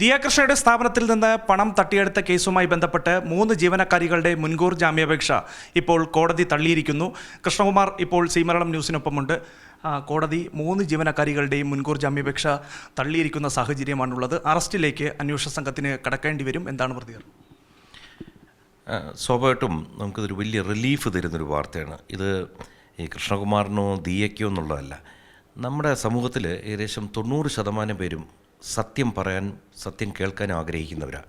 ദിയാകൃഷ്ണയുടെ സ്ഥാപനത്തിൽ നിന്ന് പണം തട്ടിയെടുത്ത കേസുമായി ബന്ധപ്പെട്ട് മൂന്ന് ജീവനക്കാരികളുടെ മുൻകൂർ ജാമ്യാപേക്ഷ ഇപ്പോൾ കോടതി തള്ളിയിരിക്കുന്നു. കൃഷ്ണകുമാർ ഇപ്പോൾ സീമരളം ന്യൂസിനൊപ്പമുണ്ട്. കോടതി മൂന്ന് ജീവനക്കാരികളുടെയും മുൻകൂർ ജാമ്യാപേക്ഷ തള്ളിയിരിക്കുന്ന സാഹചര്യമാണുള്ളത്. അറസ്റ്റിലേക്ക് അന്വേഷണ സംഘത്തിന് കടക്കേണ്ടി വരും. എന്താണ് പ്രതികരണം സ്വാഭാവികമായിട്ടും നമുക്കിതൊരു വലിയ റിലീഫ് തരുന്നൊരു വാർത്തയാണ്. ഇത് ഈ കൃഷ്ണകുമാറിനോ ദിയയ്ക്കോ എന്നുള്ളതല്ല. നമ്മുടെ സമൂഹത്തിൽ ഏകദേശം തൊണ്ണൂറ് ശതമാനം പേരും സത്യം പറയാൻ സത്യം കേൾക്കാൻ ആഗ്രഹിക്കുന്നവരാണ്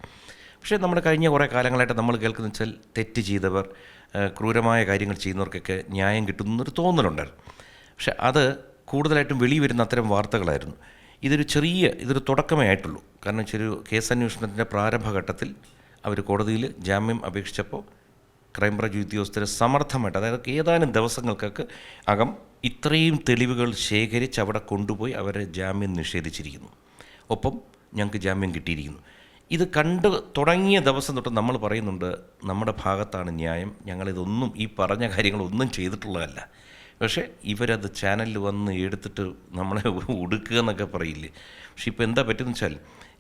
പക്ഷേ നമ്മുടെ കഴിഞ്ഞ കുറേ കാലങ്ങളായിട്ട് നമ്മൾ കേൾക്കുന്ന വെച്ചാൽ തെറ്റ് ചെയ്തവർ ക്രൂരമായ കാര്യങ്ങൾ ചെയ്യുന്നവർക്കൊക്കെ ന്യായം കിട്ടുന്നൊരു തോന്നലുണ്ടായിരുന്നു. പക്ഷെ അത് കൂടുതലായിട്ടും വെളി വരുന്ന അത്തരം വാർത്തകളായിരുന്നു. ഇതൊരു ചെറിയ ഇതൊരു തുടക്കമേ ആയിട്ടുള്ളൂ. കാരണം ചെറിയ കേസ് അന്വേഷണത്തിന്റെ പ്രാരംഭഘട്ടത്തിൽ അവർ കോടതിയിൽ ജാമ്യം അപേക്ഷിച്ചപ്പോൾ ക്രൈംബ്രാഞ്ച് ഉദ്യോഗസ്ഥർ സമർത്ഥമായിട്ട് അതായത് ഏതാനും ദിവസങ്ങൾക്കൊക്കെ അകം ഇത്രയും തെളിവുകൾ ശേഖരിച്ച് അവിടെ കൊണ്ടുപോയി അവരെ ജാമ്യം നിഷേധിച്ചിരിക്കുന്നു. ഒപ്പം ഞങ്ങൾക്ക് ജാമ്യം കിട്ടിയിരിക്കുന്നു. ഇത് കണ്ട് തുടങ്ങിയ ദിവസം തൊട്ട് നമ്മൾ പറയുന്നുണ്ട് നമ്മുടെ ഭാഗത്താണ് ന്യായം. ഞങ്ങളിതൊന്നും ഈ പറഞ്ഞ കാര്യങ്ങളൊന്നും ചെയ്തിട്ടുള്ളതല്ല. പക്ഷേ ഇവരത് ചാനലിൽ വന്ന് എടുത്തിട്ട് നമ്മളെ ഉടുക്കുക എന്നൊക്കെ പറയില്ലേ? പക്ഷേ ഇപ്പോൾ എന്താ പറ്റുമെന്ന് വെച്ചാൽ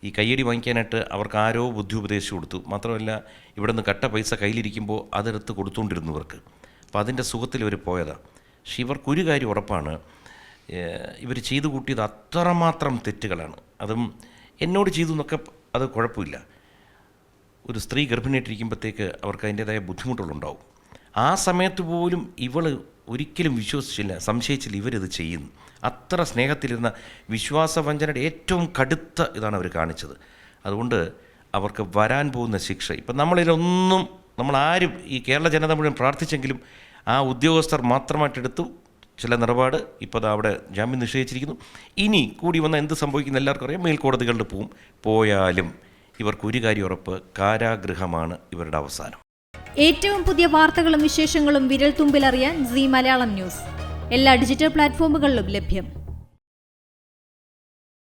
ഈ കയ്യടി വാങ്ങിക്കാനായിട്ട് അവർക്ക് ആരോ ബുദ്ധി ഉപദേശിച്ചു കൊടുത്തു. മാത്രമല്ല ഇവിടെ നിന്ന് കട്ട പൈസ കയ്യിലിരിക്കുമ്പോൾ അതെടുത്ത് കൊടുത്തുകൊണ്ടിരുന്നു ഇവർക്ക് അപ്പോൾ അതിന്റെ സുഖത്തിൽ ഇവർ പോയതാണ് പക്ഷെ ഇവർക്കൊരു കാര്യം ഉറപ്പാണ്. ഇവർ ചെയ്തു കൂട്ടിയത് അത്രമാത്രം തെറ്റുകളാണ്. അതും എന്നോട് ചെയ്തു എന്നൊക്കെ അത് കുഴപ്പമില്ല. ഒരു സ്ത്രീ ഗർഭിണിയായിട്ടിരിക്കുമ്പോഴത്തേക്ക് അവർക്ക് അതിന്റേതായ ബുദ്ധിമുട്ടുകളുണ്ടാവും. ആ സമയത്ത് പോലും ഇവൾ ഒരിക്കലും വിശ്വസിച്ചില്ല സംശയിച്ചില്ല ഇവരിത് ചെയ്യുന്നു അത്ര സ്നേഹത്തിലിരുന്ന വിശ്വാസവഞ്ചനയുടെ ഏറ്റവും കടുത്ത ഇതാണ് അവർ കാണിച്ചത്. അതുകൊണ്ട് അവർക്ക് വരാൻ പോകുന്ന ശിക്ഷ. ഇപ്പം നമ്മളിലൊന്നും നമ്മളാരും ഈ കേരള ജനത മുഴുവൻ പ്രാർത്ഥിച്ചെങ്കിലും ആ ഉദ്യോഗസ്ഥർ മാത്രമായിട്ടെടുത്തു. ചില നിലപാട് ഇപ്പോൾ അവിടെ ജാമ്യം നിഷേധിച്ചിരിക്കുന്നു ഇനി കൂടി വന്നാൽ എന്ത് സംഭവിക്കുന്ന എല്ലാവർക്കും അറിയാം. മേൽക്കോടതികളിൽ പോവും. പോയാലും ഇവർക്ക് ഒരു കാര്യം ഉറപ്പ് കാരാഗൃഹമാണ് ഇവരുടെ അവസാനം. ഏറ്റവും പുതിയ വാർത്തകളും വിശേഷങ്ങളും വിരൽ തുമ്പിലറിയാൻ സി മലയാളം ന്യൂസ്. എല്ലാ ഡിജിറ്റൽ പ്ലാറ്റ്ഫോമുകളിലും ലഭ്യം.